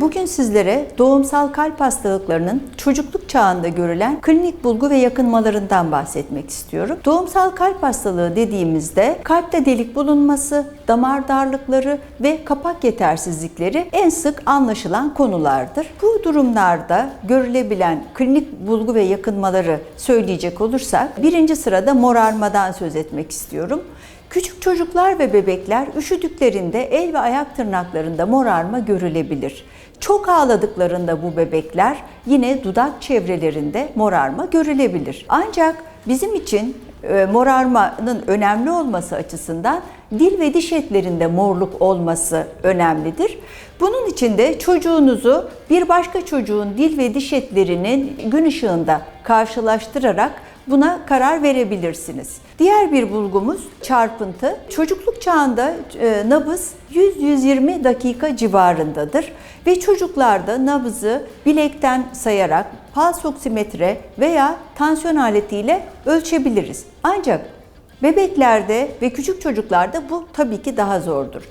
Bugün sizlere doğumsal kalp hastalıklarının çocukluk çağında görülen klinik bulgu ve yakınmalarından bahsetmek istiyorum. Doğumsal kalp hastalığı dediğimizde kalpte delik bulunması, damar darlıkları ve kapak yetersizlikleri en sık anlaşılan konulardır. Bu durumlarda görülebilen klinik bulgu ve yakınmaları söyleyecek olursak birinci sırada morarmadan söz etmek istiyorum. Küçük çocuklar ve bebekler üşüdüklerinde el ve ayak tırnaklarında morarma görülebilir. Çok ağladıklarında bu bebekler yine dudak çevrelerinde morarma görülebilir. Ancak bizim için e, morarmanın önemli olması açısından dil ve diş etlerinde morluk olması önemlidir. Bunun için de çocuğunuzu bir başka çocuğun dil ve diş etlerinin gün ışığında karşılaştırarak buna karar verebilirsiniz. Diğer bir bulgumuz çarpıntı. Çocukluk çağında e, nabız 100-120 dakika civarındadır ve çocuklarda nabızı bilekten sayarak pulse oksimetre veya tansiyon aletiyle ölçebiliriz. Ancak bebeklerde ve küçük çocuklarda bu tabii ki daha zordur.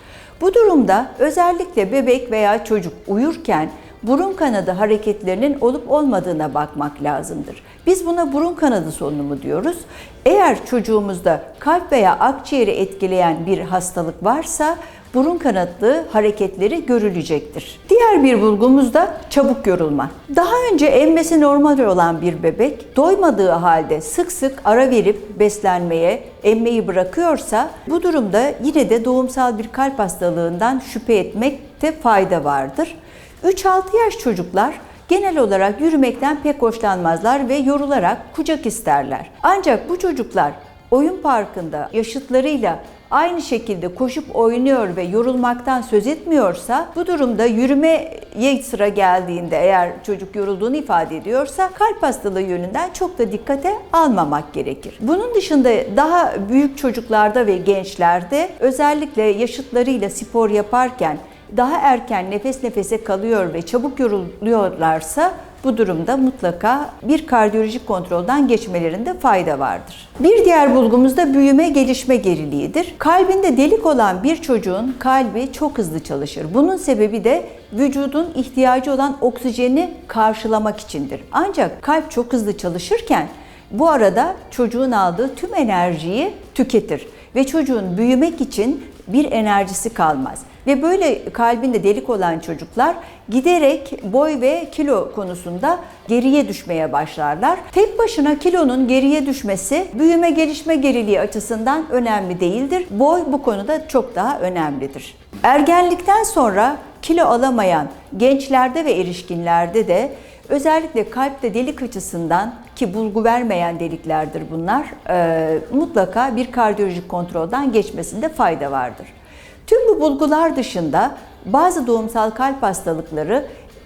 Bu durumda özellikle bebek veya çocuk uyurken burun kanadı hareketlerinin olup olmadığına bakmak lazımdır. Biz buna burun kanadı solunumu diyoruz. Eğer çocuğumuzda kalp veya akciğeri etkileyen bir hastalık varsa burun kanadı hareketleri görülecektir. Diğer bir bulgumuz da çabuk yorulma. Daha önce emmesi normal olan bir bebek doymadığı halde sık sık ara verip beslenmeye, emmeyi bırakıyorsa bu durumda yine de doğumsal bir kalp hastalığından şüphe etmekte fayda vardır. 3-6 yaş çocuklar genel olarak yürümekten pek hoşlanmazlar ve yorularak kucak isterler. Ancak bu çocuklar oyun parkında yaşıtlarıyla aynı şekilde koşup oynuyor ve yorulmaktan söz etmiyorsa bu durumda yürümeye sıra geldiğinde eğer çocuk yorulduğunu ifade ediyorsa kalp hastalığı yönünden çok da dikkate almamak gerekir. Bunun dışında daha büyük çocuklarda ve gençlerde özellikle yaşıtlarıyla spor yaparken daha erken nefes nefese kalıyor ve çabuk yoruluyorlarsa bu durumda mutlaka bir kardiyolojik kontrolden geçmelerinde fayda vardır. Bir diğer bulgumuz da büyüme gelişme geriliğidir. Kalbinde delik olan bir çocuğun kalbi çok hızlı çalışır. Bunun sebebi de vücudun ihtiyacı olan oksijeni karşılamak içindir. Ancak kalp çok hızlı çalışırken bu arada çocuğun aldığı tüm enerjiyi tüketir ve çocuğun büyümek için bir enerjisi kalmaz. Ve böyle kalbinde delik olan çocuklar giderek boy ve kilo konusunda geriye düşmeye başlarlar. Tek başına kilonun geriye düşmesi büyüme gelişme geriliği açısından önemli değildir. Boy bu konuda çok daha önemlidir. Ergenlikten sonra kilo alamayan gençlerde ve erişkinlerde de özellikle kalpte delik açısından ki bulgu vermeyen deliklerdir bunlar e, mutlaka bir kardiyolojik kontrolden geçmesinde fayda vardır. Tüm bu bulgular dışında bazı doğumsal kalp hastalıkları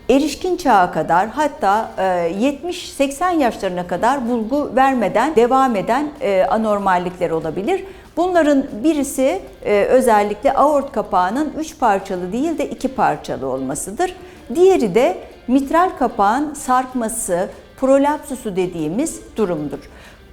erişkin çağa kadar hatta 70-80 yaşlarına kadar bulgu vermeden devam eden anormallikler olabilir. Bunların birisi özellikle aort kapağının 3 parçalı değil de 2 parçalı olmasıdır. Diğeri de mitral kapağın sarkması, prolapsusu dediğimiz durumdur.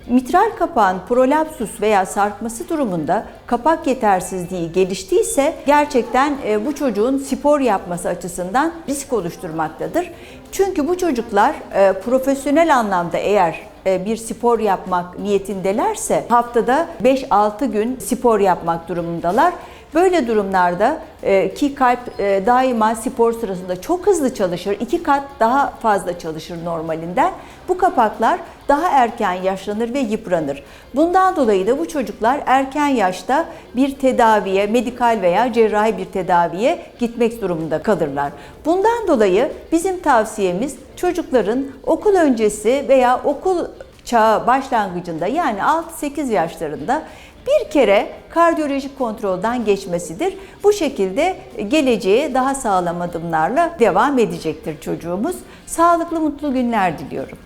Mitral kapağın prolapsus veya sarkması durumunda kapak yetersizliği geliştiyse gerçekten e, bu çocuğun spor yapması açısından risk oluşturmaktadır. Çünkü bu çocuklar e, profesyonel anlamda eğer e, bir spor yapmak niyetindelerse haftada 5-6 gün spor yapmak durumundalar. Böyle durumlarda ki kalp daima spor sırasında çok hızlı çalışır, iki kat daha fazla çalışır normalinden. Bu kapaklar daha erken yaşlanır ve yıpranır. Bundan dolayı da bu çocuklar erken yaşta bir tedaviye, medikal veya cerrahi bir tedaviye gitmek durumunda kalırlar. Bundan dolayı bizim tavsiyemiz çocukların okul öncesi veya okul çağı başlangıcında yani 6-8 yaşlarında bir kere kardiyolojik kontrolden geçmesidir. Bu şekilde geleceğe daha sağlam adımlarla devam edecektir çocuğumuz. Sağlıklı mutlu günler diliyorum.